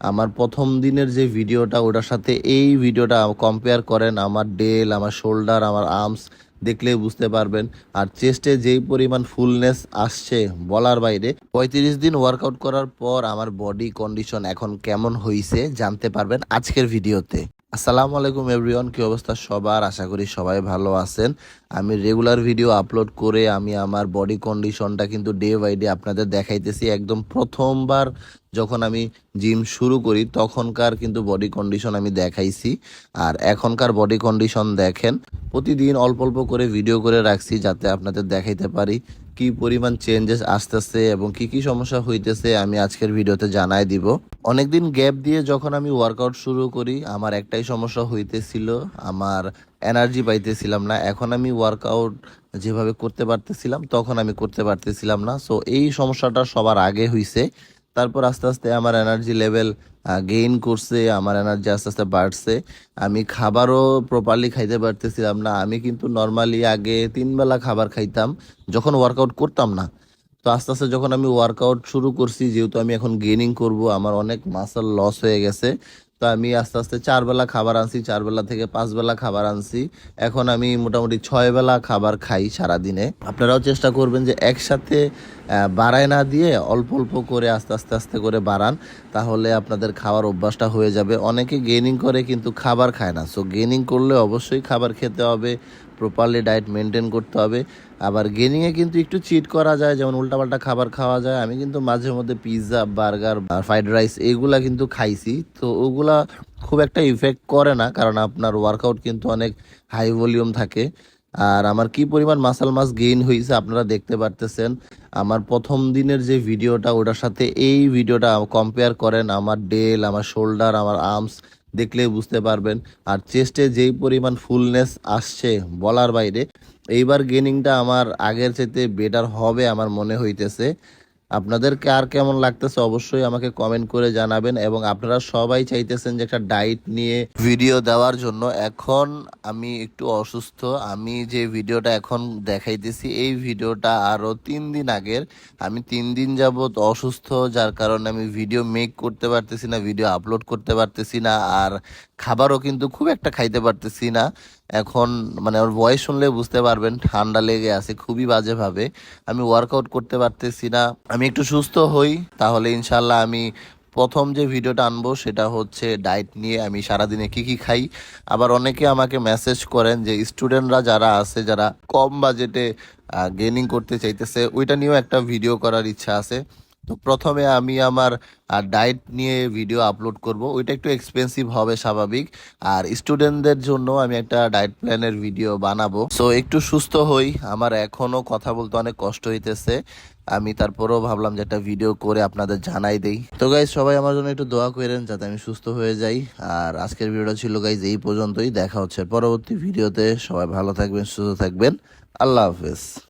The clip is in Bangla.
আমার প্রথম দিনের যে ভিডিওটা, ওটার সাথে এই ভিডিওটা কম্পেয়ার করেন আমার ডেল আমার শোল্ডার আমার আর্মস দেখলে বুঝতে পারবেন। আর চেস্টে যেই পরিমাণ ফুলনেস আসছে বলার বাইরে, পঁয়ত্রিশ দিন ওয়ার্কআউট করার পর আমার বডি কন্ডিশন এখন কেমন হয়েছে জানতে পারবেন আজকের ভিডিওতে। আসসালামু আলাইকুম এভরিওয়ান, কি অবস্থা সবার? আশা করি সবাই ভালো আছেন। আমি রেগুলার ভিডিও আপলোড করে আমি আমার বডি কন্ডিশনটা কিন্তু ডে বাই ডে আপনাদের দেখাইতেছি। একদম প্রথমবার যখন আমি জিম শুরু করি, তখনকার কিন্তু বডি কন্ডিশন আমি দেখাইছি। আর এখনকার বডি কন্ডিশন দেখেন, প্রতিদিন অল্প অল্প করে ভিডিও করে রাখছি যাতে আপনাদের দেখাইতে পারি। কি পরিমাণ চেঞ্জেস আসতেছে এবং কি কি সমস্যা হইতেছে আমি আজকের ভিডিওতে জানাই দিব। অনেকদিন গ্যাপ দিয়ে যখন আমি ওয়ার্কআউট শুরু করি, আমার একটাই সমস্যা হইতেছিল, আমার এনার্জি পাইতেছিলাম না। এখন আমি ওয়ার্কআউট যেভাবে করতে পারতেছিলাম, তখন আমি করতে পারতেছিলাম না। সো এই সমস্যাটা সবার আগে হইছে। তারপর আস্তে আস্তে আমার এনার্জি লেভেল গেইন করছে, আমার এনার্জি আস্তে আস্তে বাড়ছে। আমি খাবারও প্রপারলি খাইতে পারতেছিলাম না। আমি কিন্তু নর্মালি আগে তিন বেলা খাবার খাইতাম, যখন ওয়ার্কআউট করতাম না। তো আস্তে আস্তে যখন আমি ওয়ার্কআউট শুরু করছি, যেহেতু আমি এখন গেইনিং করব, আমার অনেক মাসল লস হয়ে গেছে। তো আমি আস্তে আস্তে চার বেলা খাবার আনছি, চার বেলা থেকে পাঁচ বেলা খাবার আনছি। এখন আমি মোটামুটি ছয় বেলা খাবার খাই সারাদিনে। আপনারাও চেষ্টা করবেন যে একসাথে বাড়ায় না দিয়ে অল্প অল্প করে আস্তে আস্তে আস্তে করে বাড়ান, তাহলে আপনাদের খাওয়ার অভ্যাসটা হয়ে যাবে। অনেকে গেনিং করে কিন্তু খাবার খায় না। সো গেনিং করলে অবশ্যই খাবার খেতে হবে প্রপারলি ডায়েট মেনটেন করতে হবে। আবার গেনিংয়ে কিন্তু একটু চিট করা যায়, যেমন উল্টাপাল্টা খাবার খাওয়া যায়। আমি কিন্তু মাঝে মধ্যে পিৎজা বার্গার ফ্রাইড রাইস এগুলা কিন্তু খাইছি। তো ওগুলা খুব একটা ইফেক্ট করে না, কারণ আপনার ওয়ার্কআউট কিন্তু অনেক হাই ভলিউম থাকে। আর আমার কি পরিমাণ মাসাল মাস গেইন হয়েছে আপনারা দেখতে পারতেছেন। আমার প্রথম দিনের যে ভিডিওটা, ওটার সাথে এই ভিডিওটা কম্পেয়ার করেন, আমার ডেল আমার শোল্ডার আমার আর্মস দেখলে বুঝতে পারবেন। আর চেস্টে যেই পরিমাণ ফুলনেস আসছে বলার বাইরে, এইবার গেনিংটা আমার আগের চাইতে বেটার হবে আমার মনে হইতেছে। আপনাদের কার কেমন লাগতেছে অবশ্যই আমাকে কমেন্ট করে জানাবেন এবং আপনারা সবাই চাইতেছেন যে একটা ডায়েট নিয়ে ভিডিও দেওয়ার জন্য। এখন আমি একটু অসুস্থ, আমি যে ভিডিওটা এখন দেখাইতেছি, এই ভিডিওটা আরও তিন দিন আগের। আমি তিন দিন যাবত অসুস্থ, যার কারণে আমি ভিডিও মেক করতে পারতেছি না ভিডিও আপলোড করতে পারতেছি না, আর খাবারও কিন্তু খুব একটা খাইতে পারতেছি না। এখন মানে ওর ভয়েস শুনলে বুঝতে পারবেন, ঠান্ডা লেগে আছে, খুবই বাজেভাবে আমি ওয়ার্কআউট করতে পারতেছি না। আমি একটু সুস্থ হই, তাহলে ইনশাল্লাহ আমি প্রথম যে ভিডিওটা আনব, সেটা হচ্ছে ডায়েট নিয়ে আমি সারাদিনে কি কি খাই। আবার অনেকে আমাকে মেসেজ করেন যে স্টুডেন্টরা যারা আছে, যারা কম বাজেটে গেনিং করতে চাইতেছে, ওইটা নিয়েও একটা ভিডিও করার ইচ্ছা আছে। তো প্রথমে আমি আমার ডায়েট নিয়ে ভিডিও আপলোড করব। ওইটা একটু এক্সপেন্সিভ হবে স্বাভাবিক। আর স্টুডেন্টদের জন্য আমি একটা ডায়েট প্ল্যানের ভিডিও বানাবো। সো একটু সুস্থ হই। আমার এখনও কথা বলতে অনেক কষ্ট হইতেছে। আমি তারপরেও ভাবলাম যে একটা ভিডিও করে আপনাদের জানাই দেই। তো গাইজ সবাই আমার জন্য একটু দোয়া করেন যাতে আমি সুস্থ হয়ে যাই। আর আজকের ভিডিওটা ছিল গাইজ এই পর্যন্তই। দেখা হচ্ছে পরবর্তী ভিডিওতে সবাই ভালো থাকবেন, সুস্থ থাকবেন। আল্লাহ হাফেজ।